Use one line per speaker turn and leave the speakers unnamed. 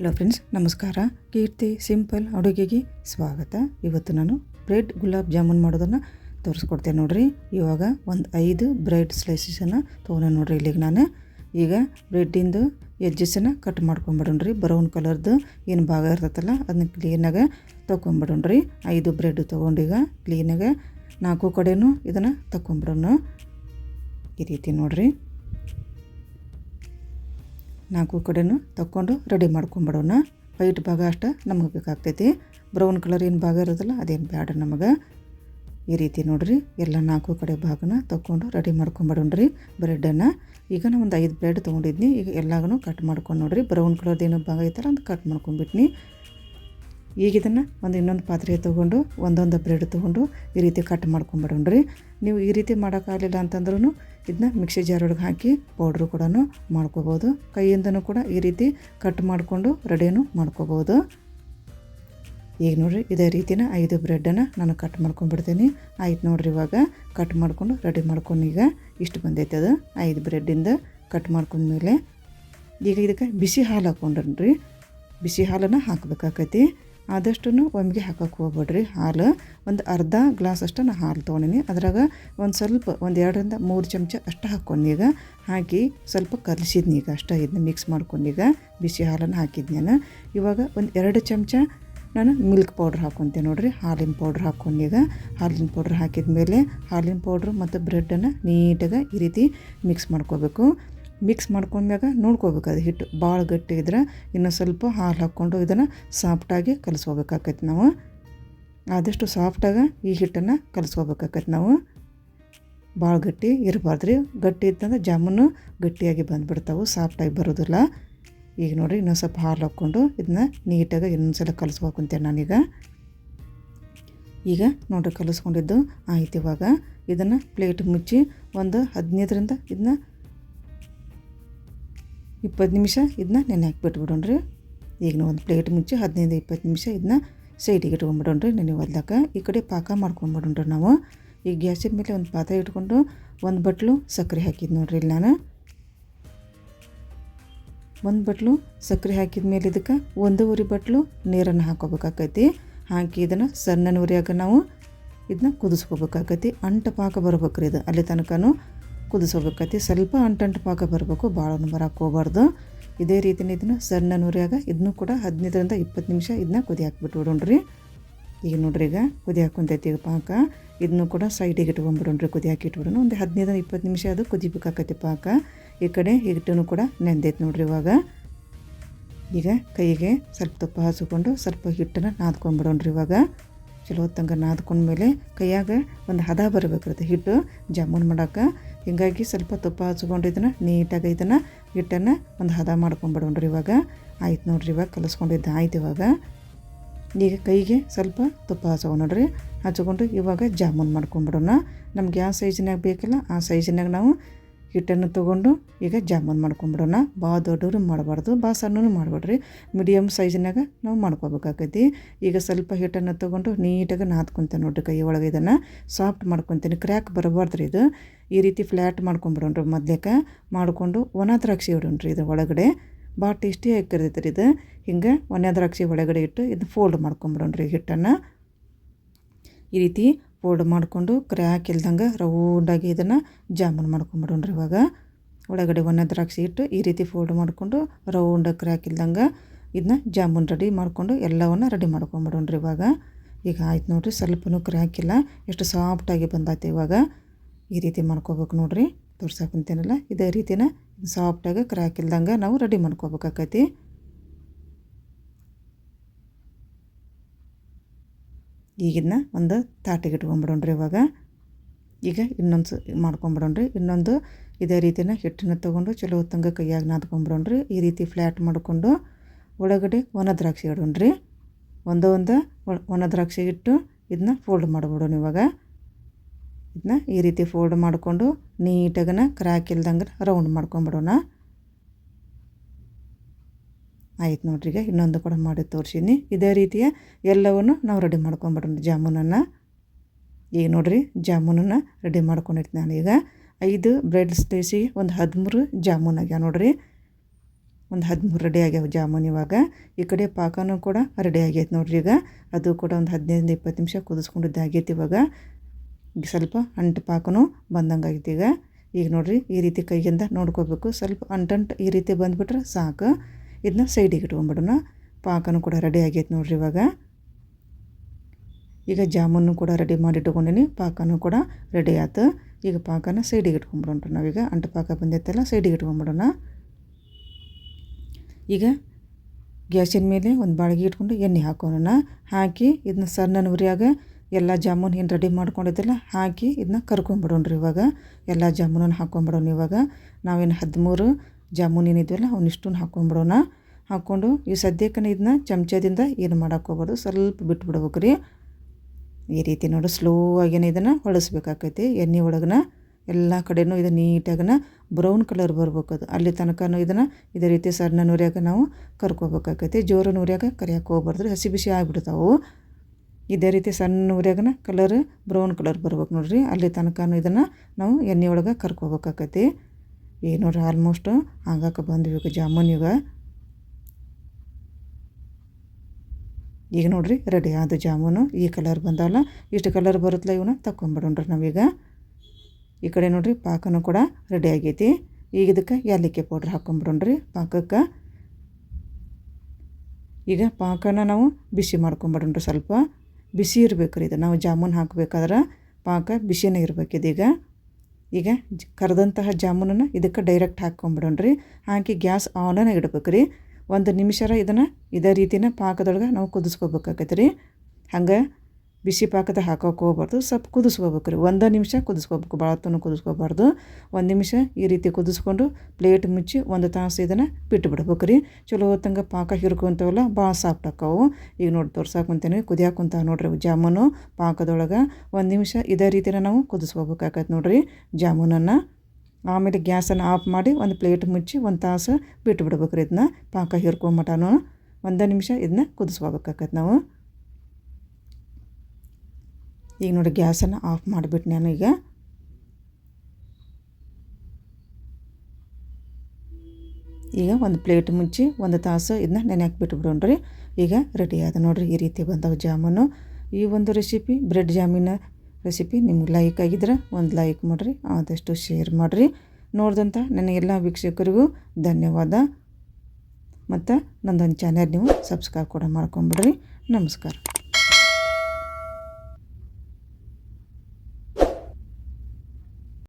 Hello friends ನಮಸ್ಕಾರ. ಕೀರ್ತಿ, simple ಅಡುಗೆಗೆ ಸ್ವಾಗತ. ಇವತ್ತು ನಾನು ಬ್ರೆಡ್ ಗುಲಾಬ್ ಜಾಮೂನ್ ಮಾಡೋದನ್ನು ತೋರಿಸ್ಕೊಡ್ತೇನೆ ನೋಡಿರಿ. ಇವಾಗ ಒಂದು ಐದು ಬ್ರೆಡ್ ಸ್ಲೈಸಸನ್ನು ತೊಗೊಂಡೆ ನೋಡಿರಿ ಇಲ್ಲಿಗೆ ನಾನು. ಈಗ ಬ್ರೆಡ್ಡಿಂದು ಎಜ್ಜಸನ್ನು ಕಟ್ ಮಾಡ್ಕೊಂಬಿಡೋಣ್ರಿ. ಬ್ರೌನ್ ಕಲರ್ದು ಏನು ಭಾಗ ಇರ್ತೈತಲ್ಲ ಅದನ್ನ ಕ್ಲೀನಾಗ ತೊಗೊಂಬಿಡೋಣ್ರಿ ಐದು ಬ್ರೆಡ್ ತೊಗೊಂಡೀಗ ಕ್ಲೀನಾಗ ನಾಲ್ಕು ಕಡೆನೂ ಇದನ್ನು ತಗೊಂಬಿಡೋಣ ಈ ರೀತಿ ನೋಡ್ರಿ. ನಾಲ್ಕು ಕಡೆನೂ ತಕ್ಕೊಂಡು ರೆಡಿ ಮಾಡ್ಕೊಂಬಿಡೋಣ. ವೈಟ್ ಭಾಗ ಅಷ್ಟು ನಮಗೆ ಬೇಕಾಗ್ತೈತಿ. ಬ್ರೌನ್ ಕಲರ್ ಏನು ಭಾಗ ಇರೋದಿಲ್ಲ ಅದೇನು ಬೇಡ ನಮಗೆ. ಈ ರೀತಿ ನೋಡಿರಿ, ಎಲ್ಲ ನಾಲ್ಕು ಕಡೆ ಭಾಗನ ತಗೊಂಡು ರೆಡಿ ಮಾಡ್ಕೊಂಬಿಡೋಣ್ರಿ ಬ್ರೆಡನ್ನು ಈಗ ನಾನು ಒಂದು ಐದು ಬ್ರೆಡ್ ತೊಗೊಂಡಿದ್ನಿ. ಈಗ ಎಲ್ಲಾಗೂ ಕಟ್ ಮಾಡ್ಕೊಂಡು ನೋಡಿರಿ. ಬ್ರೌನ್ ಕಲರ್ದು ಏನೋ ಭಾಗ ಐತಲ್ಲ ಅಂತ ಕಟ್ ಮಾಡ್ಕೊಂಬಿಟ್ನಿ ಈಗ ಇದನ್ನು ಒಂದು ಇನ್ನೊಂದು ಪಾತ್ರೆ ತೊಗೊಂಡು, ಒಂದೊಂದು ಬ್ರೆಡ್ ತೊಗೊಂಡು ಈ ರೀತಿ ಕಟ್ ಮಾಡ್ಕೊಂಬಿಡೋಣ್ರಿ. ನೀವು ಈ ರೀತಿ ಮಾಡೋಕ್ಕಾಗಲಿಲ್ಲ ಅಂತಂದ್ರೂ ಇದನ್ನ ಮಿಕ್ಸಿ ಜಾರ್ ಒಳಗೆ ಹಾಕಿ ಪೌಡ್ರು ಕೂಡ ಮಾಡ್ಕೋಬೋದು. ಕೈಯಿಂದನೂ ಕೂಡ ಈ ರೀತಿ ಕಟ್ ಮಾಡಿಕೊಂಡು ರೆಡಿಯೂ ಮಾಡ್ಕೋಬೋದು. ಈಗ ನೋಡಿರಿ, ಇದೇ ರೀತಿನ ಐದು ಬ್ರೆಡ್ಡನ್ನು ನಾನು ಕಟ್ ಮಾಡ್ಕೊಂಬಿಡ್ತೀನಿ. ಆಯ್ತು ನೋಡಿರಿ ಇವಾಗ ಕಟ್ ಮಾಡಿಕೊಂಡು ರೆಡಿ ಮಾಡ್ಕೊಂಡು ಈಗ ಇಷ್ಟು ಬಂದೈತೆ ಅದು. ಐದು ಬ್ರೆಡ್ಡಿಂದ ಕಟ್ ಮಾಡ್ಕೊಂಡ್ಮೇಲೆ ಈಗ ಇದಕ್ಕೆ ಬಿಸಿ ಹಾಲು ಹಾಕ್ಕೊಂಡ್ರಿ ಬಿಸಿ ಹಾಲನ್ನು ಹಾಕಬೇಕಾಕೈತಿ. ಆದಷ್ಟು ಒಮ್ಮೆಗೆ ಹಾಕಕ್ಕೆ ಹೋಗ್ಬೇಡ್ರಿ. ಹಾಲು ಒಂದು ಅರ್ಧ ಗ್ಲಾಸ್ ಅಷ್ಟು ನಾನು ಹಾಲು ತೊಗೊಂಡಿನಿ ಅದ್ರಾಗ ಒಂದು ಸ್ವಲ್ಪ ಒಂದು ಎರಡರಿಂದ ಮೂರು ಚಮಚ ಅಷ್ಟು ಈಗ ಹಾಕಿ ಸ್ವಲ್ಪ ಕಲಿಸಿದ್ನಿ ಈಗ ಅಷ್ಟು. ಇದನ್ನ ಮಿಕ್ಸ್ ಮಾಡ್ಕೊಂಡೀಗ ಬಿಸಿ ಹಾಲನ್ನು ಹಾಕಿದ್ನಿ ನಾನು. ಇವಾಗ ಒಂದು ಎರಡು ಚಮಚ ನಾನು ಮಿಲ್ಕ್ ಪೌಡ್ರ್ ಹಾಕ್ಕೊತೇನೆ ನೋಡಿರಿ. ಹಾಲಿನ ಪೌಡ್ರ್ ಈಗ ಹಾಲಿನ ಪೌಡ್ರ್ ಹಾಕಿದ ಮೇಲೆ ಹಾಲಿನ ಪೌಡ್ರ್ ಮತ್ತು ಬ್ರೆಡ್ಡನ್ನು ನೀಟಾಗಿ ಈ ರೀತಿ ಮಿಕ್ಸ್ ಮಾಡ್ಕೋಬೇಕು. ಮಿಕ್ಸ್ ಮಾಡ್ಕೊಂಡ್ಮ್ಯಾಗ ನೋಡ್ಕೋಬೇಕು ಅದು ಹಿಟ್ಟು. ಭಾಳ ಗಟ್ಟಿ ಇದ್ರೆ ಇನ್ನೂ ಸ್ವಲ್ಪ ಹಾಲು ಹಾಕ್ಕೊಂಡು ಇದನ್ನು ಸಾಫ್ಟಾಗಿ ಕಲಿಸ್ಕೋಬೇಕಾಕೈತಿ ನಾವು. ಆದಷ್ಟು ಸಾಫ್ಟಾಗಿ ಈ ಹಿಟ್ಟನ್ನು ಕಲಿಸ್ಕೋಬೇಕಾಕೈತಿ ನಾವು. ಭಾಳ ಗಟ್ಟಿ ಇರಬಾರ್ದು ರೀ. ಗಟ್ಟಿ ಇತ್ತಂದ್ರೆ ಜಾಮೂನು ಗಟ್ಟಿಯಾಗಿ ಬಂದುಬಿಡ್ತಾವೆ, ಸಾಫ್ಟಾಗಿ ಬರೋದಿಲ್ಲ. ಈಗ ನೋಡಿರಿ ಇನ್ನೊಂದು ಸ್ವಲ್ಪ ಹಾಲು ಹಾಕ್ಕೊಂಡು ಇದನ್ನ ನೀಟಾಗಿ ಇನ್ನೊಂದು ಸಲ ಕಲಿಸ್ಕೊಕೊಂತೇನೆ ನಾನೀಗ. ಈಗ ನೋಡಿರಿ ಕಲಿಸ್ಕೊಂಡಿದ್ದು ಆಯ್ತು ಇವಾಗ. ಇದನ್ನು ಪ್ಲೇಟ್ ಮುಚ್ಚಿ ಒಂದು ಹದಿನೈದರಿಂದ ಇದನ್ನ ಇಪ್ಪತ್ತು ನಿಮಿಷ ಇದನ್ನ ನೆನೆ ಹಾಕ್ಬಿಟ್ಬಿಡೋಣ್ರಿ. ಈಗ ನಾವು ಒಂದು ಪ್ಲೇಟ್ ಮುಚ್ಚಿ ಹದಿನೈದು ಇಪ್ಪತ್ತು ನಿಮಿಷ ಇದನ್ನ ಸೈಡಿಗೆ ಇಟ್ಕೊಂಡ್ಬಿಡೋಣ್ರಿ ನೆನೆ ಹೊಲ್ದಾಗ ಈ ಕಡೆ ಪಾಕ ಮಾಡ್ಕೊಂಬಿಡೋಣ್ರಿ ನಾವು. ಈಗ ಗ್ಯಾಸಿನ ಮೇಲೆ ಒಂದು ಪಾತ್ರೆ ಇಟ್ಕೊಂಡು ಒಂದು ಬಟ್ಲು ಸಕ್ಕರೆ ಹಾಕಿದ್ದು ನೋಡ್ರಿ ಇಲ್ಲಿ ನಾನು. ಒಂದು ಬಟ್ಲು ಸಕ್ಕರೆ ಹಾಕಿದ ಮೇಲೆ ಇದಕ್ಕೆ ಒಂದೂವರೆ ಬಟ್ಲು ನೀರನ್ನು ಹಾಕೋಬೇಕಾಕೈತಿ. ಹಾಕಿ ಇದನ್ನು ಸಣ್ಣ ಉರಿಯಾಗ ನಾವು ಇದನ್ನ ಕುದಿಸ್ಕೋಬೇಕಾಕೈತಿ. ಅಂಟ ಪಾಕ ಬರ್ಬೇಕ್ರಿ ಇದು ಅಲ್ಲಿ ತನಕನೂ. ಕುದಿಸ್ಕೋಬೇಕೈತಿ ಸ್ವಲ್ಪ ಅಂಟಂಟು ಪಾಕ ಬರಬೇಕು, ಭಾಳ ಬರಕ್ಕೆ ಹೋಗ್ಬಾರ್ದು. ಇದೇ ರೀತಿನೇ ಇದನ್ನು ಸಣ್ಣ ನುರಿಯಾಗ ಇದನ್ನು ಕೂಡ ಹದಿನೈದರಿಂದ ಇಪ್ಪತ್ತು ನಿಮಿಷ ಇದನ್ನ ಕುದಿ ಹಾಕ್ಬಿಟ್ಬಿಡೋಣ್ರಿ ಈಗ ನೋಡ್ರಿ ಈಗ ಕುದಿ ಹಾಕೊಂತೈತಿ ಈಗ ಪಾಕ. ಇದನ್ನು ಕೂಡ ಸೈಡಿಗೆ ಇಟ್ಕೊಂಡ್ಬಿಡೋಣ್ರಿ ಕುದಿ ಹಾಕಿ ಇಟ್ಬಿಡೋಣ. ಒಂದು ಹದಿನೈದರಿಂದ ಇಪ್ಪತ್ತು ನಿಮಿಷ ಅದು ಕುದಿಬೇಕಾಕೈತಿ ಪಾಕ. ಈ ಕಡೆ ಹಿಟ್ಟನ್ನು ಕೂಡ ನೆಂದೈತೆ ನೋಡ್ರಿ ಇವಾಗ. ಈಗ ಕೈಗೆ ಸ್ವಲ್ಪ ತುಪ್ಪ ಹಚ್ಕೊಂಡು ಸ್ವಲ್ಪ ಹಿಟ್ಟನ್ನು ನಾದ್ಕೊಂಡ್ಬಿಡೋಣ್ರಿ ಇವಾಗ. ಚಲೋ ಹೊತ್ತಂಗೆ ನಾದ್ಕೊಂಡ್ಮೇಲೆ ಕೈಯಾಗ ಒಂದು ಹದ ಬರಬೇಕಿರುತ್ತೆ ಹಿಟ್ಟು. ಜಾಮೂನ್ ಮಾಡೋಕೆ ಹೀಗಾಗಿ ಸ್ವಲ್ಪ ತುಪ್ಪ ಹಚ್ಕೊಂಡು ಇದನ್ನು ನೀಟಾಗಿ ಇದನ್ನು ಹಿಟ್ಟನ್ನು ಒಂದು ಹದ ಮಾಡ್ಕೊಂಡ್ಬಿಡೋಣ್ರಿ ಇವಾಗ. ಆಯ್ತು ನೋಡ್ರಿ ಇವಾಗ ಕಲಿಸ್ಕೊಂಡಿದ್ದು ಆಯ್ತು ಇವಾಗ. ಈಗ ಕೈಗೆ ಸ್ವಲ್ಪ ತುಪ್ಪ ಹಚ್ಕೊಂಡು ನೋಡ್ರಿ. ಹಚ್ಕೊಂಡು ಇವಾಗ ಜಾಮೂನ್ ಮಾಡ್ಕೊಂಬಿಡೋಣ ನಮ್ಗೆ ಯಾವ ಸೈಜಿನಾಗ ಬೇಕಲ್ಲ ಆ ಸೈಜಿನಾಗ ನಾವು ಹಿಟ್ಟನ್ನು ತೊಗೊಂಡು ಈಗ ಜಾಮೂನ್ ಮಾಡ್ಕೊಂಬಿಡೋಣ. ಭಾಳ ದೊಡ್ಡವ್ರು ಮಾಡಬಾರ್ದು, ಭಾಳ ಸಣ್ಣನೂ ಮಾಡಬೇಡ್ರಿ. ಮೀಡಿಯಮ್ ಸೈಜ್ನಾಗ ನಾವು ಮಾಡ್ಕೋಬೇಕಾಗೈತಿ. ಈಗ ಸ್ವಲ್ಪ ಹಿಟ್ಟನ್ನು ತೊಗೊಂಡು ನೀಟಾಗಿ ನಾದ್ಕೊತೇನೆ ನೋಡ್ರಿ ಕೈ ಒಳಗೆ ಇದನ್ನು. ಸಾಫ್ಟ್ ಮಾಡ್ಕೊತೀನಿ. ಕ್ರ್ಯಾಕ್ ಬರಬಾರ್ದ್ರಿ ಇದು. ಈ ರೀತಿ ಫ್ಲ್ಯಾಟ್ ಮಾಡ್ಕೊಂಬಿಡೋಣ್ರಿ ಮೊದ್ಲೇಕ ಮಾಡಿಕೊಂಡು ಒಣ ದ್ರಾಕ್ಷಿ ಇಡೋಣ್ರಿ ಇದು ಒಳಗಡೆ. ಭಾಳ ಟೇಸ್ಟಿ ಆಗಿರ್ತೈತೆ ರೀ ಇದು. ಹಿಂಗೆ ಒಣ ದ್ರಾಕ್ಷಿ ಒಳಗಡೆ ಇಟ್ಟು ಇದು ಫೋಲ್ಡ್ ಮಾಡ್ಕೊಂಬಿಡೋಣ್ರಿ ಹಿಟ್ಟನ್ನು. ಈ ರೀತಿ ಫೋಲ್ಡ್ ಮಾಡಿಕೊಂಡು ಕ್ರ್ಯಾಕ್ ಇಲ್ದಂಗೆ ರೌಂಡಾಗಿ ಇದನ್ನು ಜಾಮೂನ್ ಮಾಡ್ಕೊಂಬಿಡೋಣ್ರಿ ಇವಾಗ. ಒಳಗಡೆ ಒಣ ದ್ರಾಕ್ಷಿ ಇಟ್ಟು ಈ ರೀತಿ ಫೋಲ್ಡ್ ಮಾಡಿಕೊಂಡು ರೌಂಡಾಗಿ ಕ್ರ್ಯಾಕ್ ಇಲ್ದಂಗೆ ಇದನ್ನ ಜಾಮೂನ್ ರೆಡಿ ಮಾಡಿಕೊಂಡು ಎಲ್ಲವನ್ನು ರೆಡಿ ಮಾಡ್ಕೊಂಬಿಡೋಣ್ರಿ ಇವಾಗ. ಈಗ ಆಯ್ತು ನೋಡಿರಿ, ಸ್ವಲ್ಪನೂ ಕ್ರ್ಯಾಕ್ ಇಲ್ಲ ಎಷ್ಟು ಸಾಫ್ಟಾಗಿ ಬಂದೈತೆ ಇವಾಗ. ಈ ರೀತಿ ಮಾಡ್ಕೋಬೇಕು ನೋಡಿರಿ ತೋರ್ಸಕ್ಕಂತೇನಲ್ಲ ಇದೇ ರೀತಿನ ಸಾಫ್ಟಾಗಿ ಕ್ರ್ಯಾಕ್ ಇಲ್ದಂಗೆ ನಾವು ರೆಡಿ ಮಾಡ್ಕೋಬೇಕಾಕೈತಿ. ಈಗಿನ್ನ ಒಂದು ತಾಟಿಗೆ ಇಟ್ಕೊಂಬಿಡೋಣ್ರಿ ಇವಾಗ. ಈಗ ಇನ್ನೊಂದು ಮಾಡ್ಕೊಂಬಿಡೋಣ್ರಿ. ಇನ್ನೊಂದು ಇದೇ ರೀತಿನ ಹಿಟ್ಟನ್ನು ತೊಗೊಂಡು ಚಲೋ ಹೊತ್ತಂಗೆ ಕೈಯಾಗ ನಾದ್ಕೊಂಬಿಡೋಣ್ರಿ. ಈ ರೀತಿ ಫ್ಲ್ಯಾಟ್ ಮಾಡಿಕೊಂಡು ಒಳಗಡೆ ಒಣ ದ್ರಾಕ್ಷಿ ಇಡೋಣ್ರಿ. ಒಂದು ಒಂದು ಒಣ ದ್ರಾಕ್ಷಿ ಇಟ್ಟು ಇದನ್ನ ಫೋಲ್ಡ್ ಮಾಡಿಬಿಡೋಣ ಇವಾಗ. ಇದನ್ನ ಈ ರೀತಿ ಫೋಲ್ಡ್ ಮಾಡಿಕೊಂಡು ನೀಟಾಗನ ಕ್ರ್ಯಾಕ್ ಇಲ್ದಂಗೆ ರೌಂಡ್ ಮಾಡ್ಕೊಂಬಿಡೋಣ. ಆಯ್ತು ನೋಡ್ರಿ ಈಗ ಇನ್ನೊಂದು ಕೂಡ ಮಾಡಿ ತೋರಿಸಿನಿ. ಇದೇ ರೀತಿಯ ಎಲ್ಲವನ್ನು ನಾವು ರೆಡಿ ಮಾಡ್ಕೊಂಬಿಡೋಣ ಜಾಮೂನನ್ನು. ಈಗ ನೋಡಿರಿ ಜಾಮೂನನ್ನು ರೆಡಿ ಮಾಡ್ಕೊಂಡಿರ್ತೀನಿ ನಾನು ಈಗ. ಐದು ಬ್ರೆಡ್ ಸ್ಲೈಸಿಗೆ ಒಂದು ಹದಿಮೂರು ಜಾಮೂನ್ ಆಗ್ಯಾವ ನೋಡಿರಿ. ಒಂದು ಹದಿಮೂರು ರೆಡಿ ಆಗ್ಯಾವ ಜಾಮೂನ್ ಇವಾಗ. ಈ ಕಡೆ ಪಾಕನೂ ಕೂಡ ರೆಡಿ ಆಗೈತೆ ನೋಡ್ರಿ ಈಗ. ಅದು ಕೂಡ ಒಂದು ಹದಿನೈದು ಇಪ್ಪತ್ತು ನಿಮಿಷ ಕುದಿಸ್ಕೊಂಡಿದ್ದು ಆಗೈತೆ ಇವಾಗ. ಈಗ ಸ್ವಲ್ಪ ಅಂಟು ಪಾಕನೂ ಬಂದಂಗೆ ಆಗೈತೆ ಈಗ. ಈಗ ನೋಡ್ರಿ ಈ ರೀತಿ ಕೈಯಿಂದ ನೋಡ್ಕೋಬೇಕು. ಸ್ವಲ್ಪ ಅಂಟಂಟು ಈ ರೀತಿ ಬಂದುಬಿಟ್ರೆ ಸಾಕು. ಇದನ್ನ ಸೈಡಿಗೆ ಇಟ್ಕೊಂಬಿಡೋಣ ಪಾಕನೂ ಕೂಡ ರೆಡಿ ಆಗೈತೆ ನೋಡ್ರಿ ಇವಾಗ. ಈಗ ಜಾಮೂನು ಕೂಡ ರೆಡಿ ಮಾಡಿ ಇಟ್ಕೊಂಡೀನಿ. ಪಾಕನೂ ಕೂಡ ರೆಡಿ ಆಯ್ತು ಈಗ ಪಾಕನ ಸೈಡಿಗೆ ಇಟ್ಕೊಂಬಿಡೋಣ ನಾವೀಗ. ಅಂಟು ಪಾಕ ಬಂದೈತಲ್ಲ ಸೈಡಿಗೆ ಇಟ್ಕೊಂಬಿಡೋಣ ಈಗ ಗ್ಯಾಸಿನ ಮೇಲೆ ಒಂದು ಬಾಳಿಗೆ ಇಟ್ಕೊಂಡು ಎಣ್ಣೆ ಹಾಕೋಣ. ಹಾಕಿ ಇದನ್ನ ಸಣ್ಣ ಉರಿಯಾಗ ಎಲ್ಲ ಜಾಮೂನ್ ಏನು ರೆಡಿ ಮಾಡ್ಕೊಂಡಿದ್ದೆಲ್ಲ ಹಾಕಿ ಇದನ್ನ ಕರ್ಕೊಂಬಿಡೋಣ್ರಿ ಇವಾಗ. ಎಲ್ಲ ಜಾಮೂನನ್ನು ಹಾಕ್ಕೊಂಬಿಡೋಣ ಇವಾಗ. ನಾವೇನು ಹದಿಮೂರು ಜಾಮೂನ್ ಏನಿದ್ವಲ್ಲ ಅವನಿಷ್ಟನ್ನು ಹಾಕ್ಕೊಂಡ್ಬಿಡೋಣ ಹಾಕ್ಕೊಂಡು ಈ ಸದ್ಯಕ್ಕೆ ಇದನ್ನ ಚಮಚದಿಂದ ಏನು ಮಾಡೋಕ್ಕೋಗೋದು ಸ್ವಲ್ಪ ಬಿಟ್ಬಿಡ್ಬೇಕು ರೀ ಈ ರೀತಿ ನೋಡಿ ಸ್ಲೋ ಆಗಿನ ಇದನ್ನು ಹೊಳಸ್ಬೇಕಾಗೈತಿ ಎಣ್ಣೆ ಒಳಗನ ಎಲ್ಲ ಕಡೆನೂ ಇದು ನೀಟಾಗಿನ ಬ್ರೌನ್ ಕಲರ್ ಬರ್ಬೇಕು ಅದು. ಅಲ್ಲಿ ತನಕನೂ ಇದನ್ನು ಇದೇ ರೀತಿ ಸಣ್ಣ ನೂರ್ಯಾಗ ನಾವು ಕರ್ಕೋಬೇಕಾಕೈತಿ. ಜೋರು ನೂರ್ಯಾಗ ಕರಿಯಕ್ಕೆ ಹೋಗ್ಬಾರ್ದು. ಹಸಿ ಬಿಸಿ ಆಗಿಬಿಡ್ತಾವೆ. ಇದೇ ರೀತಿ ಸಣ್ಣ ಉರಿಯಾಗನ ಕಲರ್ ಬ್ರೌನ್ ಕಲರ್ ಬರ್ಬೇಕು ನೋಡ್ರಿ. ಅಲ್ಲಿ ತನಕನೂ ಇದನ್ನು ನಾವು ಎಣ್ಣೆ ಒಳಗೆ ಕರ್ಕೋಬೇಕಾಕೈತಿ. ಈಗ ನೋಡ್ರಿ ಆಲ್ಮೋಸ್ಟ್ ಆಗಕ್ಕೆ ಬಂದ್ವಿ ಜಾಮೂನ್ ಈಗ. ಈಗ ನೋಡ್ರಿ ರೆಡಿ ಆದ ಜಾಮೂನು. ಈ ಕಲರ್ ಬಂದಲ್ಲ ಇಷ್ಟು ಕಲರ್ ಬರುತ್ತಲ್ಲ ಇವನ್ನ ತಗೊಂಬಿಡೋಣ್ರಿ ನಾವೀಗ. ಈ ಕಡೆ ನೋಡ್ರಿ ಪಾಕನೂ ಕೂಡ ರೆಡಿ ಆಗೈತಿ. ಈಗ ಇದಕ್ಕೆ ಏಲಕ್ಕಿ ಪೌಡ್ರ್ ಹಾಕ್ಕೊಂಬಿಡೋಣ್ರಿ ಪಾಕಕ್ಕೆ. ಈಗ ಪಾಕನ ನಾವು ಬಿಸಿ ಮಾಡ್ಕೊಂಬಿಡೋಣ್ರಿ ಸ್ವಲ್ಪ. ಬಿಸಿ ಇರಬೇಕು ರೀ ಇದು. ನಾವು ಜಾಮೂನ್ ಹಾಕಬೇಕಾದ್ರೆ ಪಾಕ ಬಿಸಿನೇ ಇರಬೇಕಿದೀಗ. ಈಗ ಕರೆದಂತಹ ಜಾಮೂನನ್ನು ಇದಕ್ಕೆ ಡೈರೆಕ್ಟ್ ಹಾಕ್ಕೊಂಬಿಡೋಣ್ರಿ. ಹಾಕಿ ಗ್ಯಾಸ್ ಆನ್ ಇಡ್ಬೇಕು ರೀ ಒಂದು ನಿಮಿಷರ ಇದನ್ನು ಇದೇ ರೀತಿನ ಪಾಕದೊಳಗೆ ನಾವು ಕುದಿಸ್ಕೋಬೇಕಾಗತ್ತೆ ರೀ ಹಂಗೆ ಬಿಸಿ ಪಾಕದ ಹಾಕೋಕೆ ಹೋಗ್ಬಾರ್ದು. ಸ್ವಲ್ಪ ಕುದಿಸ್ಕೋಬೇಕು ರೀ ಒಂದು ನಿಮಿಷ ಕುದಿಸ್ಕೋಬೇಕು. ಭಾಳ ಹೊತ್ತೂ ಕುದಿಸ್ಕೋಬಾರ್ದು. ಒಂದು ನಿಮಿಷ ಈ ರೀತಿ ಕುದಿಸ್ಕೊಂಡು ಪ್ಲೇಟ್ ಮುಚ್ಚಿ ಒಂದು ತಾಸು ಇದನ್ನು ಬಿಟ್ಟು ಬಿಡ್ಬೇಕು ರೀ ಚಲೋ ಹೊತ್ತಂಗೆ ಪಾಕ ಹಿರ್ಕೊಂತವಲ್ಲ ಭಾಳ ಸಾಫ್ಟ್ ಆಕ್ಕವು ಈಗ ನೋಡಿ ತೋರ್ಸಾಕೊಂತೇನೆ ಕುದಿಯಾಕೊಂತ ನೋಡ್ರಿ ಜಾಮೂನು ಪಾಕದೊಳಗೆ. ಒಂದು ನಿಮಿಷ ಇದೇ ರೀತಿನ ನಾವು ಕುದಿಸ್ಕೋಬೇಕಾಗತ್ತೆ ನೋಡ್ರಿ ಜಾಮೂನನ್ನು. ಆಮೇಲೆ ಗ್ಯಾಸನ್ನು ಆಫ್ ಮಾಡಿ ಒಂದು ಪ್ಲೇಟ್ ಮುಚ್ಚಿ ಒಂದು ತಾಸು ಬಿಟ್ಟು ಬಿಡ್ಬೇಕು ರೀ ಇದನ್ನ ಪಾಕ ಹಿರ್ಕೊಂಬಿಟ್ಟನು ಒಂದು ನಿಮಿಷ ಇದನ್ನ ಕುದಿಸ್ಕೋಬೇಕಾಗತ್ತೆ ನಾವು. ಈಗ ನೋಡಿ ಗ್ಯಾಸನ್ನು ಆಫ್ ಮಾಡಿಬಿಟ್ಟು ನಾನು ಈಗ. ಈಗ ಒಂದು ಪ್ಲೇಟ್ ಮುಚ್ಚಿ ಒಂದು ತಾಸು ಇದನ್ನ ನೆನೆಯಾಕೆ ಬಿಟ್ಬಿಡೋಣ್ರಿ ಈಗ ರೆಡಿ ಆದ ನೋಡಿರಿ ಈ ರೀತಿ ಬಂದವು ಜಾಮೂನು. ಈ ಒಂದು ರೆಸಿಪಿ ಬ್ರೆಡ್ ಜಾಮೀನ ರೆಸಿಪಿ ನಿಮ್ಗೆ ಲೈಕ್ ಆಗಿದ್ರೆ ಒಂದು ಲೈಕ್ ಮಾಡಿರಿ, ಆದಷ್ಟು ಶೇರ್ ಮಾಡಿರಿ. ನೋಡಿದಂಥ ನನ್ನ ಎಲ್ಲ ವೀಕ್ಷಕರಿಗೂ ಧನ್ಯವಾದ. ಮತ್ತು ನಂದೊಂದು ಚಾನೆಲ್ ನೀವು ಸಬ್ಸ್ಕ್ರೈಬ್ ಕೂಡ ಮಾಡ್ಕೊಂಬಿಡ್ರಿ. ನಮಸ್ಕಾರ.